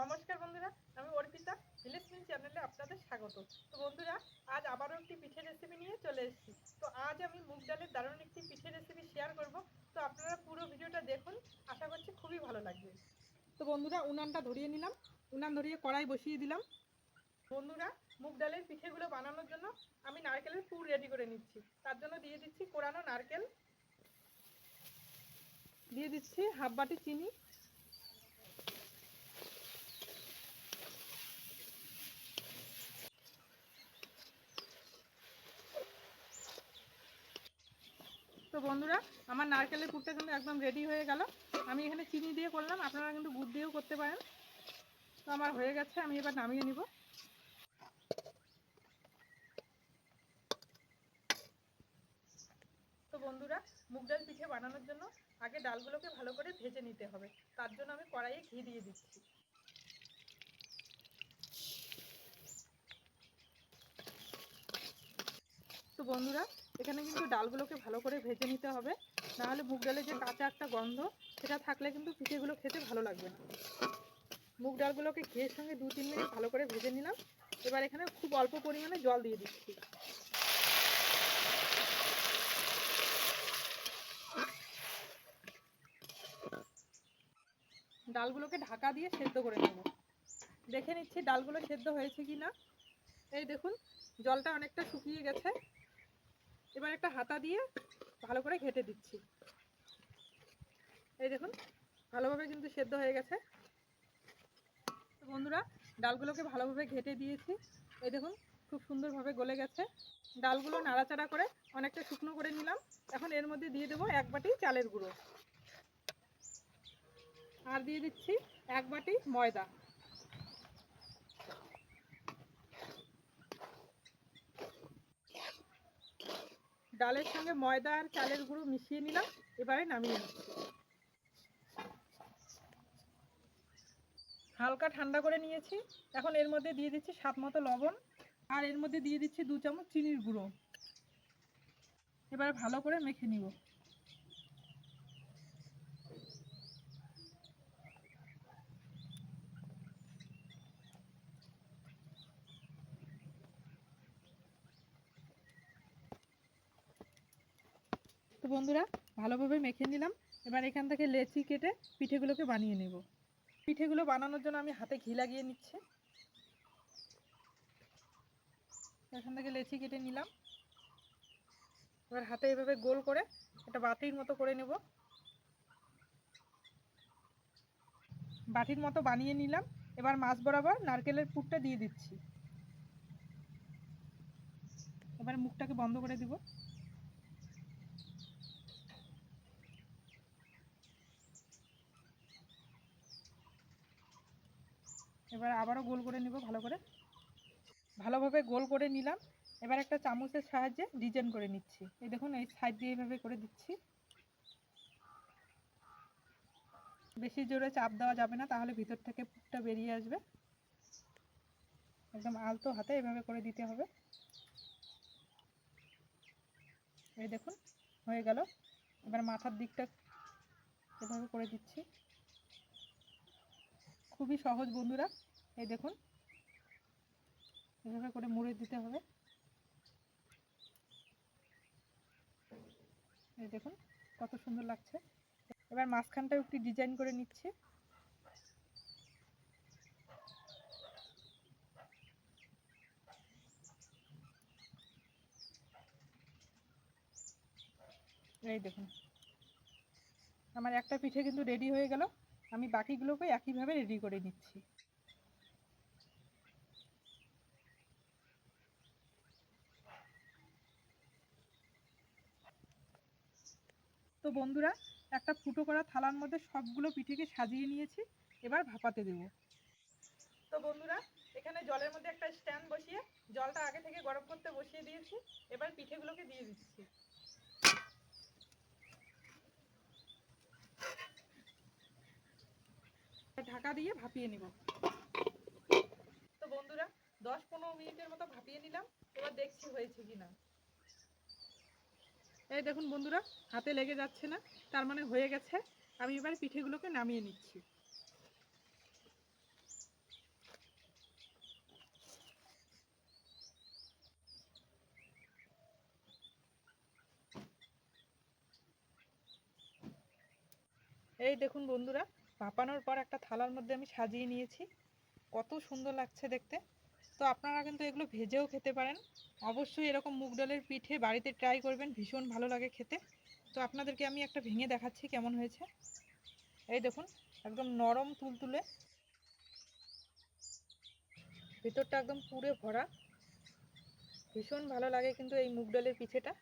নমস্কার বন্ধুরা, আমি অর্পিতা ভিলেজ চ্যানেলে আপনাদের স্বাগত। তো বন্ধুরা, আজ আবারও একটি পিঠে রেসিপি নিয়ে চলে এসেছি। তো আজ আমি মুগ ডালের দারুণ একটি পিঠে রেসিপি শেয়ার করব। তো আপনারা পুরো ভিডিওটা দেখুন, আশা করছি খুবই ভালো লাগবে। তো বন্ধুরা, উনানটা ধরিয়ে নিলাম। উনান ধরিয়ে কড়াই বসিয়ে দিলাম। বন্ধুরা, মুগ ডালের পিঠেগুলো বানানোর জন্য আমি নারকেলের পুর রেডি করে নিচ্ছি। তার জন্য দিয়ে দিচ্ছি কোরানো নারকেল। দিয়ে দিচ্ছি হাফ বাটি চিনি। তো বন্ধুরা, আমার নারকেলের পুরটা কিন্তু একদম রেডি হয়ে গেল। আমি এখানে চিনি দিয়ে করলাম, আপনারা কিন্তু গুড় দিয়েও করতে পারেন। তো আমার হয়ে গেছে, আমি এবার নামিয়ে নিব। তো বন্ধুরা, মুগ ডাল পিঠে বানানোর জন্য আগে ডালগুলোকে ভালো করে ভেজে নিতে হবে। তার জন্য আমি কড়াইয়ে ঘি দিয়ে দিচ্ছি। তো বন্ধুরা এখানে কিন্তু ডালগুলোকে ভালো করে ভেজে নিতে হবে। নাহলে মুগ ডালের যে কাঁচা একটা গন্ধ, সেটা থাকলে কিন্তু পিঠেগুলো খেতে ভালো লাগবে না। মুগ ডালগুলোকে ঘিয়ের সঙ্গে দু তিন মিনিট ভালো করে ভেজে নিলাম। এবার এখানে খুব অল্প পরিমাণে জল দিয়ে দিচ্ছি। ডালগুলোকে ঢাকা দিয়ে সেদ্ধ করে নেব। দেখে নিচ্ছি ডালগুলো সেদ্ধ হয়েছে কি না এই দেখুন, জলটা অনেকটা শুকিয়ে গেছে। এবার একটা হাতা দিয়ে ভালো করে ঘেটে দিচ্ছি। এই দেখুন, ভালোভাবে কিন্তু সেদ্ধ হয়ে গেছে। তো বন্ধুরা, ডালগুলোকে ভালোভাবে ঘেটে দিয়েছি। এই দেখুন, খুব সুন্দরভাবে গলে গেছে। ডালগুলো নাড়াচাড়া করে অনেকটা শুকনো করে নিলাম। এখন এর মধ্যে দিয়ে দেবো এক বাটি চালের গুঁড়ো। আর দিয়ে দিচ্ছি এক বাটি ময়দা। ডালের সঙ্গে ময়দা আর চালের গুঁড়ো মিশিয়ে নিলাম, এবারে নামিয়ে নিচ্ছি হালকা ঠান্ডা করে নিয়েছি। এখন এর মধ্যে দিয়ে দিচ্ছি স্বাদ মতো লবণ, আর এর মধ্যে দিয়ে দিচ্ছি দু চামচ চিনির গুঁড়ো। এবার ভালো করে মেখে নিব। বন্ধুরা, ভালোভাবে মেখে নিলাম। এবার এখান থেকে লেচি কেটে পিঠেগুলোকে বানিয়ে নেব। পিঠেগুলো বানানোর জন্য আমি হাতে ঘি লাগিয়ে নিচ্ছি। এখান থেকে লেচি কেটে নিলাম। এবার হাতে এভাবে গোল করে একটা বাটির মতো করে নেব। বাটির মতো বানিয়ে নিলাম। এবার মাছ বরাবর নারকেলের পুরটা দিয়ে দিচ্ছি। এবার মুখটাকে বন্ধ করে দিব। এবার আবারও গোল করে নিব ভালো করে। ভালোভাবে গোল করে নিলাম। এবার একটা চামচের সাহায্যে ডিজাইন করে নিচ্ছি। এই দেখুন, এই সাইড দিয়ে এইভাবে করে দিচ্ছি। বেশি জোরে চাপ দেওয়া যাবে না, তাহলে ভিতর থেকে পুরটা বেরিয়ে আসবে। একদম আলতো হাতে এভাবে করে দিতে হবে। এই দেখুন, হয়ে গেল। এবার মাথার দিকটা এভাবে করে দিচ্ছি। খুবই সহজ বন্ধুরা। এই দেখুন, এভাবে করে মুড়ে দিতে হবে। এই দেখুন, কত সুন্দর লাগছে। এবার মাঝখানটাও একটু ডিজাইন করে নিচ্ছে। এই দেখুন, আমার একটা পিঠে কিন্তু রেডি হয়ে গেল। আমি বাকিগুলোকে একইভাবে রেডি করে নিচ্ছি। তো বন্ধুরা, একটা ফুটো করা থালার মধ্যে সবগুলো পিঠেকে সাজিয়ে নিয়েছি, এবার ভাপাতে দেব। তো বন্ধুরা, এখানে জলের মধ্যে একটা স্ট্যান্ড বসিয়ে জলটা আগে থেকে গরম করতে বসিয়ে দিয়েছি, এবার পিঠেগুলোকে দিয়ে দিচ্ছি। ঢাকা দিয়ে ভাপিয়ে নিব। তো বন্ধুরা, দশ পনেরো মিনিটের মতো ভাপিয়ে নিলাম। এবার দেখছি হয়েছে কিনা। এই দেখুন বন্ধুরা, হাতে লেগে যাচ্ছে না, তার মানে হয়ে গেছে। আমি এবার পিঠেগুলোকে নামিয়ে নিচ্ছি। এই দেখুন বন্ধুরা ভাপানোর পর একটা থালার মধ্যে আমি সাজিয়ে নিয়েছি। কত সুন্দর লাগছে দেখতে। তো আপনারা কিন্তু এগুলো ভেজেও খেতে পারেন। অবশ্যই এরকম মুগ ডালের পিঠে বাড়িতে ট্রাই করবেন, ভীষণ ভালো লাগে খেতে। তো আপনাদেরকে আমি একটা ভেঙে দেখাচ্ছি কেমন হয়েছে। এই দেখুন, একদম নরম তুলতুলে। ভিতরটা একদম পুরে ভরা। ভীষণ ভালো লাগে কিন্তু এই মুগ ডালের পিঠেটা।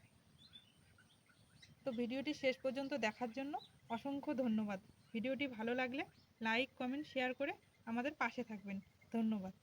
তো ভিডিওটি শেষ পর্যন্ত দেখার জন্য অসংখ্য ধন্যবাদ। ভিডিওটি ভালো লাগলে লাইক, কমেন্ট, শেয়ার করে আমাদের পাশে থাকবেন। ধন্যবাদ।